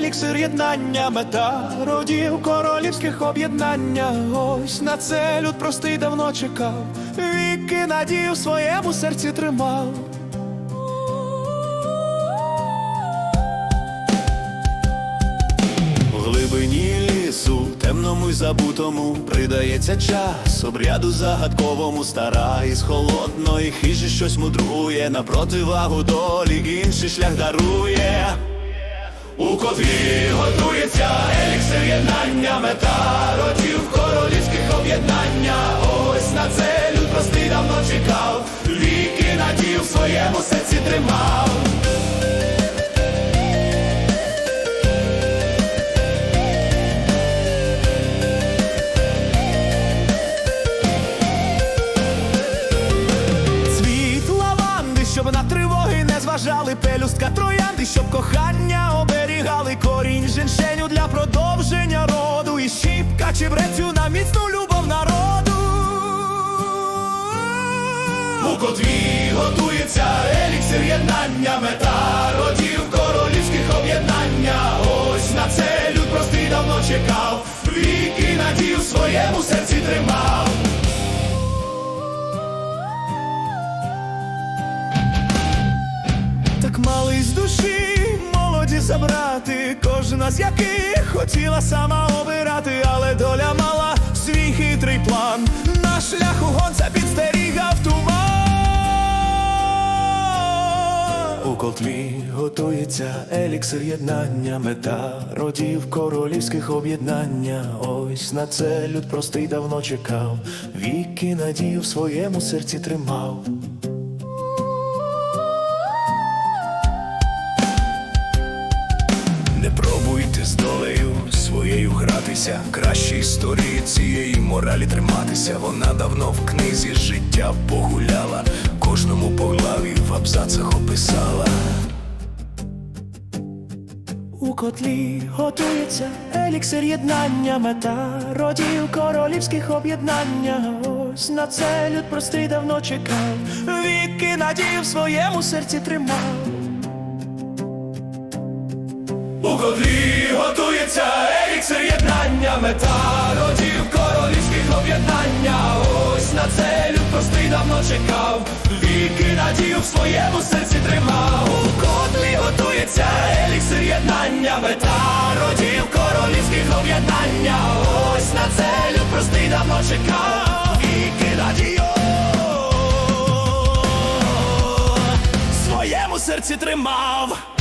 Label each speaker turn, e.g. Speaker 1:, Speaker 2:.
Speaker 1: еліксир єднання, мета родів королівських об'єднання. Ось на це люд простий давно чекав, віки надію в своєму серці тримав. В глибині лісу, темному й забутому, придається час обряду загадковому, стара із холодної хижі щось мудрує, на противагу долі інший шлях дарує. У котрі готується еліксир єднання, мета родів королівських об'єднання. Ось на це люд простий давно чекав, віки надію в своєму серці тримав. Троянди, щоб кохання оберігали, корінь женьшеню для продовження роду, і щіпка чебрецю на міцну любов народу. У котрі готується еліксир єднання, мета родів королівських об'єднання. Ось на це люд простий давно чекав, віки надію в своєму серці тримав. Так мали з душі молоді забрати, кожна з яких хотіла сама обирати, але доля мала свій хитрий план. На шляху гонця підстерігав туман. У котлі готується еліксир єднання, мета родів королівських об'єднання. Ось на це люд простий давно чекав, віки надію в своєму серці тримав.
Speaker 2: Гратися. Краще історії цієї моралі триматися. Вона давно в книзі життя погуляла, кожному по главі в абзацах описала.
Speaker 1: У котлі готується еліксир єднання, мета родів королівських об'єднання. Ось на це люд простий давно чекав, віки надію в своєму серці тримав. У котлі готується єднання, мета родів королівських об'єднання. Ось на це люд простий давно чекав, віки надію в своєму серці тримав. У котлі готується еліксир єднання, мета родів королівських об'єднання. Ось на це люд простий давно чекав, віки надію в своєму серці тримав.